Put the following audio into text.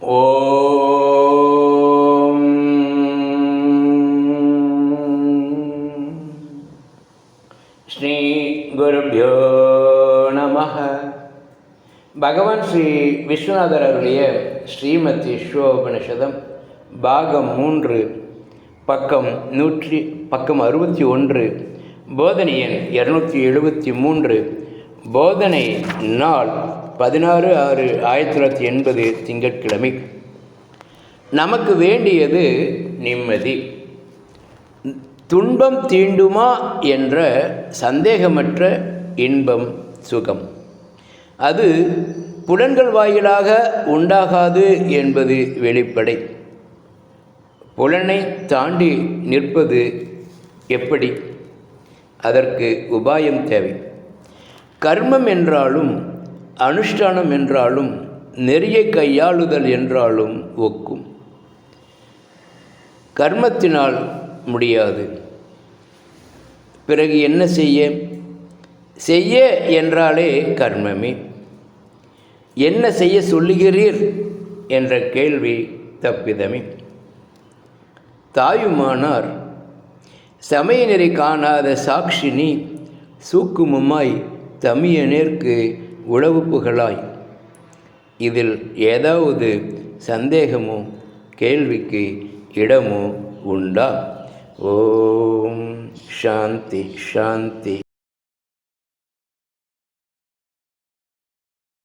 ஓம். ஸ்ரீ குருபியோ நம பகவான் ஸ்ரீ விஸ்வநாதர் அருளிய ஸ்ரீமதி விஸ்வோபனிஷதம் பாகம் மூன்று பக்கம் நூற்றி பக்கம் அறுபத்தி ஒன்று போதனை எண் இரநூத்தி எழுபத்தி மூன்று போதனை நாள். பதினாறு ஆறு ஆயிரத்தி தொள்ளாயிரத்தி எண்பது திங்கட்கிழமை. நமக்கு வேண்டியது நிம்மதி. துன்பம் தீண்டுமா என்ற சந்தேகமற்ற இன்பம் சுகம். அது புலன்கள் வாயிலாக உண்டாகாது என்பது வெளிப்படை. புலனை தாண்டி நிற்பது எப்படி? அதற்கு உபாயம் தேவை. கர்மம் என்றாலும் அனுஷ்டானம் என்றாலும் நெறியை கையாளுதல் என்றாலும் ஒக்கும். கர்மத்தினால் முடியாது. பிறகு என்ன செய்ய? செய்ய என்றாலே கர்மமே. என்ன செய்ய சொல்லுகிறீர்? என்ற கேள்வி தப்பிதமே. தாயுமானார் சமயநெறி காணாத சாட்சினி சூக்குமமாய் தமியனேற்கு உளவு புகழாய் இதில் ஏதாவது சந்தேகமோ கேள்விக்கு இடமோ உண்டா? ஓம் சாந்தி சாந்தி.